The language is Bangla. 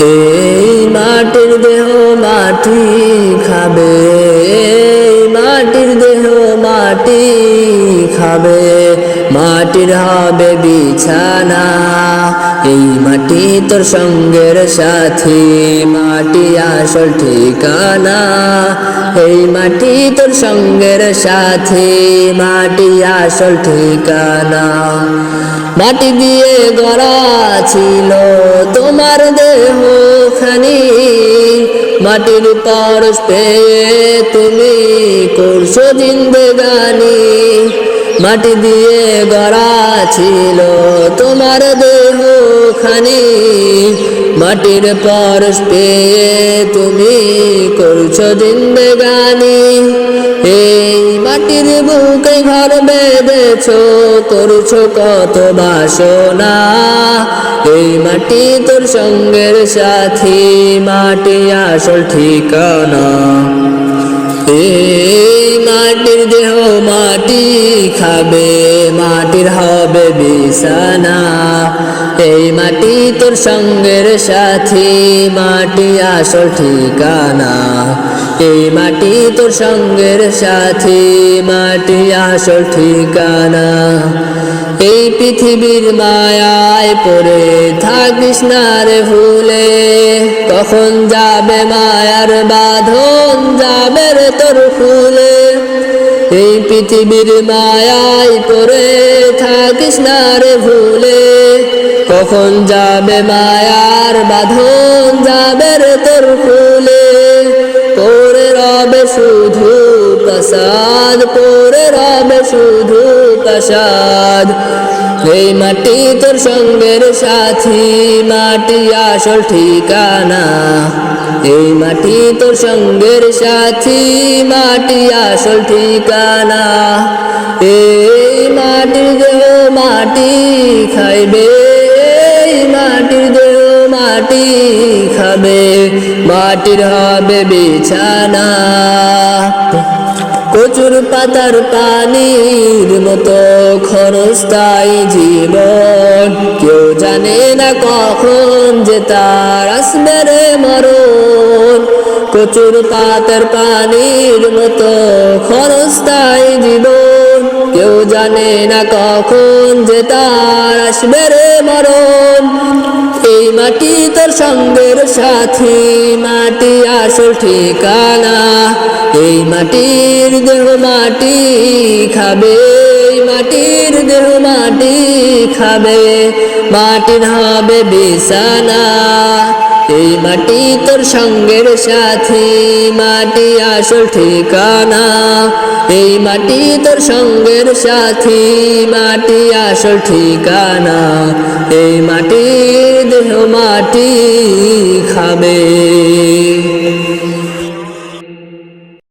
এই মাটির দেহ মাটি খাবে মাটির দেহ মাটি খাবে, মাটির হবে বিছানা, এই মাটি তোর সঙ্গের সাথী, মাটি আসল ঠিকানা, এই মাটি তোর সঙ্গের সাথী, মাটি আসল ঠিকানা। মাটি দিয়ে গড়া ছিল তোমার দেহ খানি মাটির পেয়ে তুমি করছ জিন্দেগানি। মাটি দিয়ে গড়া ছিল তোমার দেহ খানি মাটির পেয়ে তুমি করছ জিন্দেগানি। ঘর বেঁধেছ, করছ কত বাসনা। এই মাটি তোর সঙ্গের সাথী, মাটি আসল ঠিকানা। এই মাটির দেহ মাটি খাবে, মাটির হবে বিছানা। এই মাটি তোর সঙ্গের সাথী, মাটি আসল ঠিকানা। এই মাটি তোর সঙ্গের সাথী, মাটি আসল ঠিকানা। এই পৃথিবীর মায়ায় পড়ে থাকিস না রে ভুলে। কখন যাবে মায়ার বাঁধন, যাবে রে তোর ফুলে। এই পৃথিবীর মায়ায় পড়ে থাকিস না রে ভুলে। কখন যাবে মায়ার বাঁধন, যাবে রে তোর ফুলে। পরে শুধু প্রসাদ, পরে রবে শুধু প্রসাদ। এই মাটি তোর সঙ্গের সাথী, মাটি আসল ঠিকানা। এই মাটি তোর সঙ্গের সাথী, মাটি আসল ঠিকানা। এই মাটির দেহ মাটি খাইবে, এই মাটির দেহ মাটি খাবে মাটির হবে বিছানা। কচুর পাতার পানির মতো ক্ষণস্থায়ী জীবন। কেউ জানে না কখন যে তার আসবে রে মরণ। কচুর পাতার পানির মতো ক্ষণস্থায়ী জীবন। কেউ জানে না কখন যে তার আসবে রে মরণ। মাটি তোর সঙ্গের সাথে, মাটি আসল ঠিকানা। এই মাটির দেহ মাটি খাবে মাটির দেহ মাটি খাবে মাটির হবে বিছানা। এই মাটি তোর সঙ্গের সাথে, মাটি আসল ঠিকানা। এই মাটি তোর সঙ্গের সাথে, মাটি আসল ঠিকানা। এই মাটির দেহ মাটি খাবে।